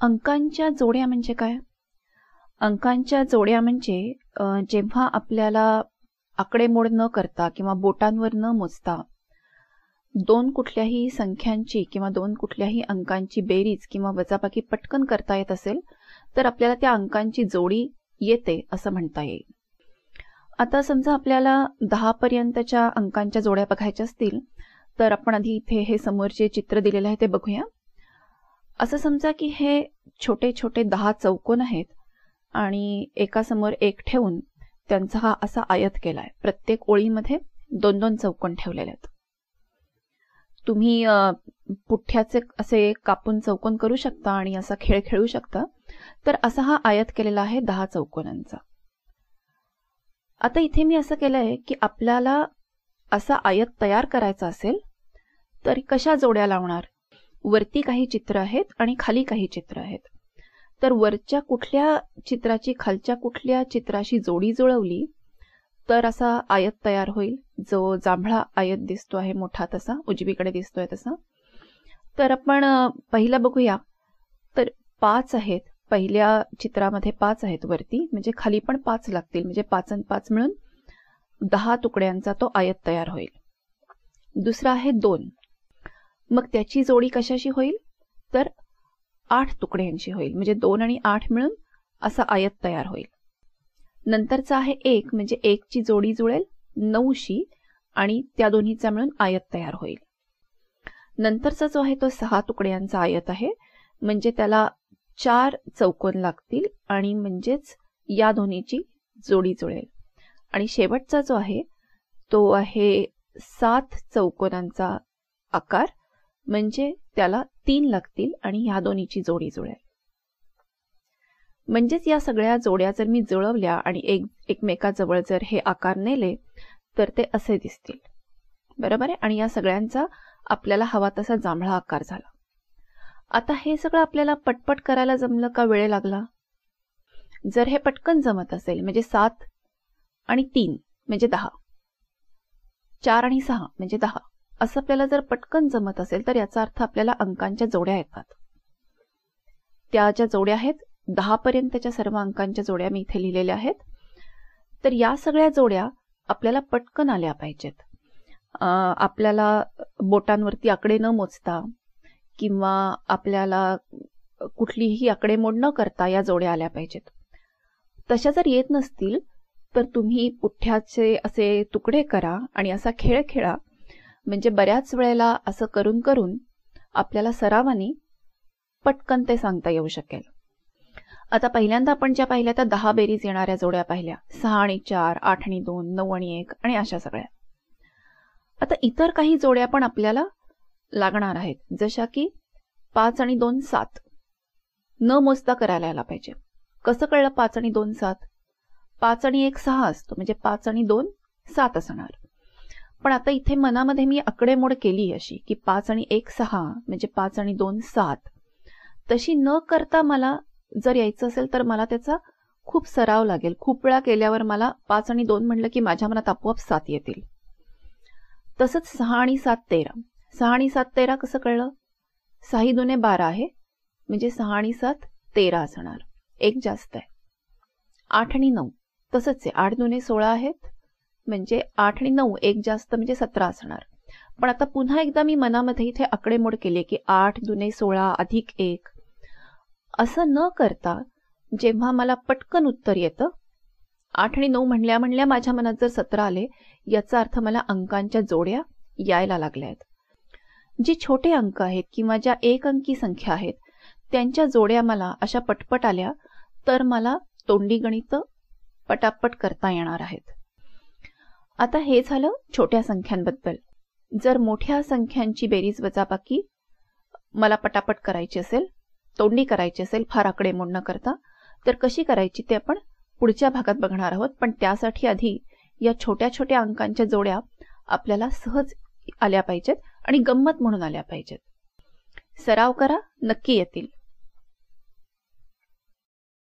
अंकांच्या जोड्या म्हणजे काय? अंकांच्या जोड्या म्हणजे जेव्हा आपल्याला आकडेमोड न करता किंवा बोटांवर न मोजता दोन कुठल्याही संख्यांची किंवा दोन कुठल्याही अंकांची बेरीज किंवा वजाबाकी पटकन करता येत असेल तर आपल्याला त्या अंकांची जोडी येते असं म्हणता येईल. आता समजा आपल्याला दहा पर्यंतच्या अंकांच्या जोड्या बघायच्या असतील तर आपण आधी इथे हे समोरचे चित्र दिलेलं आहे ते बघूया. असं समजा की हे छोटे छोटे दहा चौकोन आहेत आणि एका समोर एक ठेवून त्यांचा हा असा आयत केलाय. प्रत्येक ओळीमध्ये दोन दोन चौकोन ठेवलेले आहेत. तुम्ही पुठ्याचे असे कापून चौकोन करू शकता आणि असा खेळ खेळू शकता तर असा हा आयत केलेला आहे दहा चौकोनांचा. आता इथे मी असं केलंय की आपल्याला असा आयत तयार करायचा असेल तर कशा जोड्या लावणार? वरती काही चित्र आहेत आणि खाली काही चित्र आहेत. तर वरच्या कुठल्या चित्राची खालच्या कुठल्या चित्राशी जोडी जुळवली तर असा आयत तयार होईल. जो जांभळा आयत दिसतो आहे मोठा तसा उजवीकडे दिसतोय तसा. तर आपण पहिला बघूया. तर पाच आहेत. पहिल्या चित्रामध्ये पाच आहेत वरती. म्हणजे खाली पण पाच लागतील. म्हणजे पाच आणि पाच मिळून दहा तुकड्यांचा तो आयत तयार होईल. दुसरा आहे दोन. मग त्याची जोडी कशाशी होईल? तर आठ तुकड्यांची होईल. म्हणजे दोन आणि आठ मिळून असा आयत तयार होईल. नंतरचा आहे एक म्हणजे एकची जोडी जुळेल नऊशी आणि त्या दोन्हीचा मिळून आयत तयार होईल. नंतरचा जो आहे तो सहा तुकड्यांचा आयत आहे. म्हणजे त्याला चार चौकोन लागतील आणि म्हणजेच या दोन्हीची जोडी जुळेल. आणि शेवटचा जो आहे तो आहे सात चौकोनांचा आकार म्हणजे त्याला तीन लागतील आणि ह्या दोन्हीची जोडी जुळेल. म्हणजेच या सगळ्या जोड्या जर मी जुळवल्या आणि एक एकमेकाजवळ जर हे आकार नेले तर ते असे दिसतील. बरोबर आहे? आणि या सगळ्यांचा आपल्याला हवा तसा जांभळा आकार झाला. आता हे सगळं आपल्याला पटपट करायला जमलं का वेळ लागला? जर हे पटकन जमत असेल म्हणजे सात आणि तीन म्हणजे दहा. चार आणि सहा म्हणजे दहा. असं आपल्याला जर पटकन जमत असेल तर याचा अर्थ आपल्याला अंकांच्या जोड्या येतात. त्या ज्या जोड्या आहेत दहा पर्यंतच्या सर्व अंकांच्या जोड्या मी इथे लिहिलेल्या आहेत. तर या सगळ्या जोड्या आपल्याला पटकन आल्या पाहिजेत. आपल्याला बोटांवरती आकडे न मोजता किंवा आपल्याला कुठलीही आकडेमोड न करता या जोड्या आल्या पाहिजेत. तशा जर येत नसतील तर तुम्ही पुठ्याचे असे तुकडे करा आणि असा खेळ खेळा म्हणजे बऱ्याच वेळेला असं करून करून आपल्याला सरावानी पटकन ते सांगता येऊ शकेल. आता पहिल्यांदा आपण ज्या पाहिल्या त्या दहा बेरीज येणाऱ्या जोड्या पाहिल्या. सहा आणि चार आठ आणि दोन नऊ आणि एक आणि अशा सगळ्या. आता इतर काही जोड्या पण आपल्याला लागणार आहेत जशा की पाच आणि दोन सात. न मोजता करायला आला पाहिजे. कसं कळलं पाच आणि दोन सात? पाच आणि एक सहा असतो म्हणजे पाच आणि दोन सात असणार. पण आता इथे मनामध्ये मी आकडेमोड केली अशी की पाच आणि एक सहा म्हणजे पाच आणि दोन सात. तशी न करता मला जर यायचं असेल तर मला त्याचा खूप सराव लागेल. खूप वेळा केल्यावर मला पाच आणि दोन म्हणलं की माझ्या मनात आपोआप सात येतील. तसंच सहा आणि सात तेरा. सहा आणि सात तेरा कसं कळलं? सहा दुने बारा आहे. म्हणजे सहा आणि सात तेरा असणार. एक जास्त आहे. आठ आणि नऊ. तसंच आहे. आठ दुने सोळा आहेत. म्हणजे आठ आणि नऊ एक जास्त म्हणजे सतरा असणार. पण आता पुन्हा एकदा मी मनामध्ये इथे आकडेमोड केले की आठ दुने सोळा अधिक एक. असं न करता जेव्हा मला पटकन उत्तर येतं आठ आणि नऊ म्हणल्या म्हणल्या माझ्या मनात जर सतरा आले याचा अर्थ मला अंकांच्या जोड्या यायला लागल्या आहेत. जे छोटे अंक आहेत किंवा ज्या एक अंकी संख्या आहेत त्यांच्या जोड्या मला अशा पटपट आल्या तर मला तोंडी गणित पटापट करता येणार आहेत. आता हे झालं छोट्या संख्यांबद्दल. जर मोठ्या संख्यांची बेरीज वजाबाकी मला पटापट करायची असेल तोंडी करायची असेल फार आकडे न करता तर कशी करायची ते आपण पुढच्या भागात बघणार आहोत. पण त्यासाठी आधी या छोट्या छोट्या अंकांच्या जोड्या आपल्याला सहज आल्या पाहिजेत आणि गंमत म्हणून आल्या पाहिजेत. सराव करा नक्की येतील.